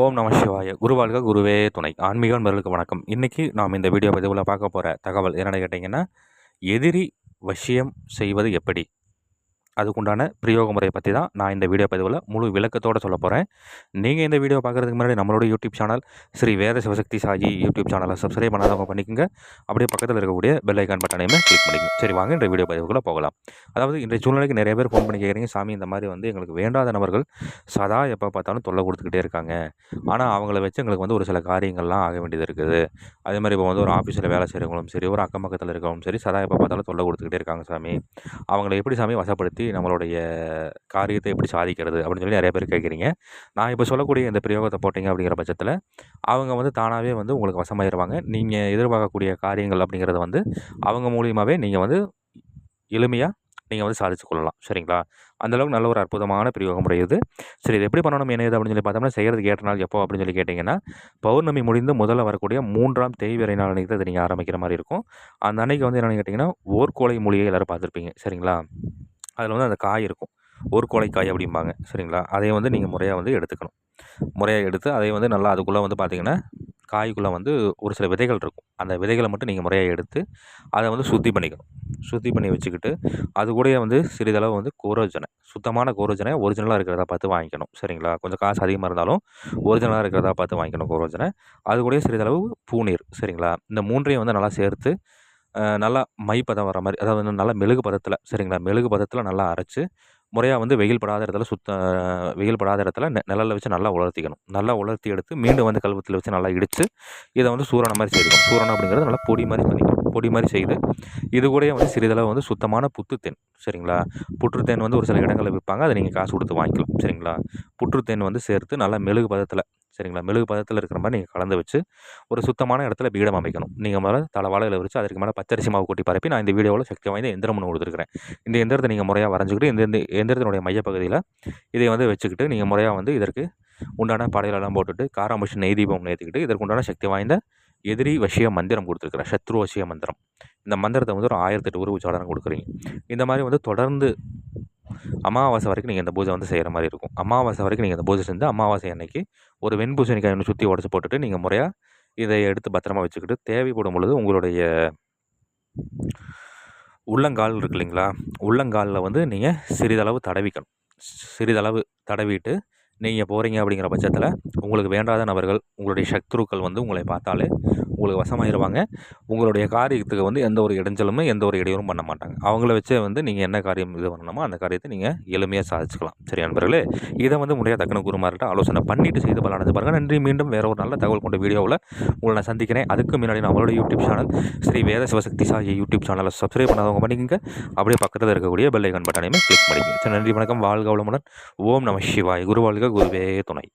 ஓம் நம சிவாய. குருவாழ்க குருவே துணை. ஆன்மீக நண்பர்களுக்கு வணக்கம். இன்றைக்கி நாம் இந்த வீடியோ பதிவில் பார்க்க போகிற தகவல் என்னென்னு கேட்டிங்கன்னா எதிரி வசியம் செய்வது எப்படி? அதுக்குண்டான பிரயோக முறையை பற்றி தான் நான் இந்த வீடியோ பதிவில் முழு விளக்கத்தோடு சொல்ல போகிறேன் நீங்கள் இந்த வீடியோ பார்க்குறதுக்கு முன்னாடி நம்மளோட YouTube channel Sri Veda Sivasakthi Saji YouTube சேனலை சப்ஸ்கிரைப் பண்ணாதவங்க பண்ணிக்கோங்க. அப்படியே பக்கத்தில் இருக்கக்கூடிய பெல் ஐக்கான் பட்டனையுமே கிளிக் பண்ணிக்கோங்க. சரி வாங்க இந்த வீடியோ பதிவுக்குள்ளே போகலாம். அதாவது இன்றைய சூழ்நிலைக்கு நிறைய பேர் ஃபோன் பண்ணி கேட்குறீங்க சாமி இந்த மாதிரி வந்து எங்களுக்கு வேண்டாத நபர்கள் சதா எப்போ பார்த்தாலும் தொல்லை கொடுத்துக்கிட்டே இருக்காங்க. ஆனால் அவங்கள வச்சு எங்களுக்கு வந்து ஒரு சில காரியங்கள்லாம் ஆக வேண்டியது இருக்குது. அதே மாதிரி இப்போ வந்து ஒரு ஆஃபீஸில் வேலை செய்கிறவங்களும் சரி ஒரு அக்கம் பக்கத்தில் இருக்கவங்களும் சரி சதா எப்போ பார்த்தாலும் தொல்லை கொடுத்துக்கிட்டே இருக்காங்க சாமி. அவங்கள எப்படி சாமி வசப்படுத்தி நம்மளுடைய காரியத்தை எப்படி சாதிக்கிறது அப்படின்னு சொல்லி நிறைய பேர் கேட்குறீங்க. நான் இப்போ சொல்லக்கூடிய இந்த பிரயோகத்தை போட்டிங்க அப்படிங்கிற பட்சத்தில் அவங்க வந்து தானாகவே வந்து உங்களுக்கு வசமாயிருவாங்க. நீங்கள் எதிர்பார்க்கக்கூடிய காரியங்கள் அப்படிங்கிறத வந்து அவங்க மூலியமாகவே நீங்கள் வந்து எளிமையாக நீங்கள் வந்து சாதிச்சு கொள்ளலாம். சரிங்களா? அந்தளவுக்கு நல்ல ஒரு அற்புதமான பிரயோகம் முறை இது. சரி இது எப்படி பண்ணணும் என்ன இது அப்படின்னு சொல்லி பார்த்தோம்னா செய்கிறதுக்கு ஏற்ற நாள் எப்போ அப்படின்னு சொல்லி கேட்டிங்கன்னா பௌர்ணமி முடிந்து முதல்ல வரக்கூடிய மூன்றாம் தேய்விரை நாள் அன்றைக்கி தான் நீங்கள் ஆரம்பிக்கிற மாதிரி இருக்கும். அந்த அன்னைக்கு வந்து என்னென்னு கேட்டிங்கன்னா ஓர்கோலை மொழியை எல்லோரும் பார்த்துருப்பீங்க. சரிங்களா? அதில் வந்து அந்த காய் இருக்கும். ஒரு கோழைக்காய் அப்படிம்பாங்க. சரிங்களா? அதை வந்து நீங்கள் முறையாக வந்து எடுத்துக்கணும். முறையாக எடுத்து அதை வந்து நல்லா அதுக்குள்ளே வந்து பார்த்திங்கன்னா காய்க்குள்ளே வந்து ஒரு சில விதைகள் இருக்கும். அந்த விதைகளை மட்டும் நீங்கள் முறையாக எடுத்து அதை வந்து சுத்தி பண்ணிக்கணும். சுத்தி பண்ணி வச்சுக்கிட்டு அது கூட வந்து சிறிதளவு வந்து கோரோஜனை சுத்தமான கோரோஜனை ஒரிஜினலாக இருக்கிறதா பார்த்து வாங்கிக்கணும். சரிங்களா? கொஞ்சம் காசு அதிகமாக இருந்தாலும் ஒரிஜினலாக இருக்கிறதா பார்த்து வாங்கிக்கணும் கோரோஜனை. அது கூட சிறிதளவு பூநீர் சரிங்களா? இந்த மூன்றையும் வந்து நல்லா சேர்த்து நல்லா மை பதம் வர மாதிரி அதாவது வந்து நல்லா மெழுகு பதத்தில் சரிங்களா? மெழுகு பதத்தில் நல்லா அரைச்சி முறையாக வந்து வெயில் படாத இடத்துல சுத்த வெயில் படாத இடத்துல நெ வச்சு நல்லா உலர்த்திக்கணும். நல்லா உலர்த்தி எடுத்து மீண்டும் வந்து கல்வத்தில் வச்சு நல்லா இடித்து இதை வந்து சூரணம் மாதிரி செய்துக்கணும். சூரணம் அப்படிங்கிறது நல்லா பொடி மாதிரி பண்ணிக்கணும். பொடி மாதிரி செய்து இது கூடயே வந்து சிறிதளவு வந்து சுத்தமான புத்துத்தேன் சரிங்களா? புற்றுத்தேன் வந்து ஒரு சில இடங்களில் விற்பாங்க அதை நீங்கள் காசு கொடுத்து வாங்கிக்கலாம் சரிங்களா? புற்றுத்தேன் வந்து சேர்த்து நல்லா மெழுகு பதத்தில் சரிங்களா? மெழுகு பதத்தில் இருக்கிற மாதிரி நீங்கள் கலந்து வச்சு ஒரு சுத்தமான இடத்துல பீடம் அமைக்கணும். நீங்கள் மேலே தலைவாழையில் வச்சு அதற்கு மேலே பச்சரிசி மாவு கூட்டி பரப்பி நான் இந்த வீடியோவில் சக்தி வாய்ந்த எந்திரம் ஒன்று கொடுத்துருக்கிறேன். இந்த எந்திரத்தை நீங்கள் முறையாக வரைஞ்சிக்கிட்டு இந்த இந்த எந்திரத்தினுடைய மையப்பகுதியில் இதை வந்து வச்சுக்கிட்டு நீங்கள் முறையாக வந்து இதற்கு உண்டான படையிலெல்லாம் போட்டுட்டு காராம்பஷி நெய் தீபம் ஏற்றிக்கிட்டு இதற்கு உண்டான சக்தி வாய்ந்த எதிரி வசிய மந்திரம் கொடுத்துருக்குறேன். சத்ரு வசிய மந்திரம். இந்த மந்திரத்தை வந்து ஒரு ஆயிரத்தெட்டு உருவு சாடனம் கொடுக்குறீங்க. இந்த மாதிரி வந்து தொடர்ந்து அமாவாசை வரைக்கும் நீங்கள் இந்த பூஜை வந்து செய்கிற மாதிரி இருக்கும். அமாவாசை வரைக்கும் நீங்கள் இந்த பூஜை செஞ்சு அமாவாசை அன்னைக்கு ஒரு வெண்பூசணிக்காய் ஒன்று சுற்றி உடச்சி போட்டுட்டு நீங்கள் முறையாக இதை எடுத்து பத்திரமா வச்சுக்கிட்டு தேவைப்படும் பொழுது உங்களுடைய உள்ளங்கால் இருக்கு இல்லைங்களா? உள்ளங்காலில் வந்து நீங்கள் சிறிதளவு தடவிக்கணும். சிறிதளவு தடவிட்டு நீங்கள் போகிறீங்க அப்படிங்கிற பட்சத்தில் உங்களுக்கு வேண்டாத நபர்கள் உங்களுடைய சத்ருக்கள் வந்து உங்களை பார்த்தாலே உங்களுக்கு வசமாயிருவாங்க. உங்களுடைய காரியத்துக்கு வந்து எந்த ஒரு இடைஞ்சலுமே எந்த ஒரு இடையூறும் பண்ண மாட்டாங்க. அவங்கள வச்சே வந்து நீங்கள் என்ன காரியம் இது பண்ணணுமோ அந்த காரியத்தை நீங்கள் எளிமையாக சாதிச்சுக்கலாம். சரி நண்பர்களே இதை வந்து முறையாக தக்கன குருமார்கிட்ட ஆலோசனை பண்ணிவிட்டு செய்து பலனது பாருங்கள் நன்றி. மீண்டும் வேறு ஒரு நல்ல தகவல் கொண்ட வீடியோவில் உங்களை நான் சந்திக்கிறேன். அதுக்கு முன்னாடி நம்மளோட YouTube channel Sri Veda Sivasakthi Sai YouTube சேனலை சப்ஸ்கிரைப் பண்ணாதவங்க பண்ணிக்கங்க. அப்படியே பக்கத்தில் இருக்கக்கூடிய பெல்லைக்கன் பட்டனையுமே கிளிக் பண்ணிக்கங்க. சரி நன்றி. வணக்கம். வாழ்க வளமுடன். ஓம் நம சிவாய். குருவாழ்க குருவே துணை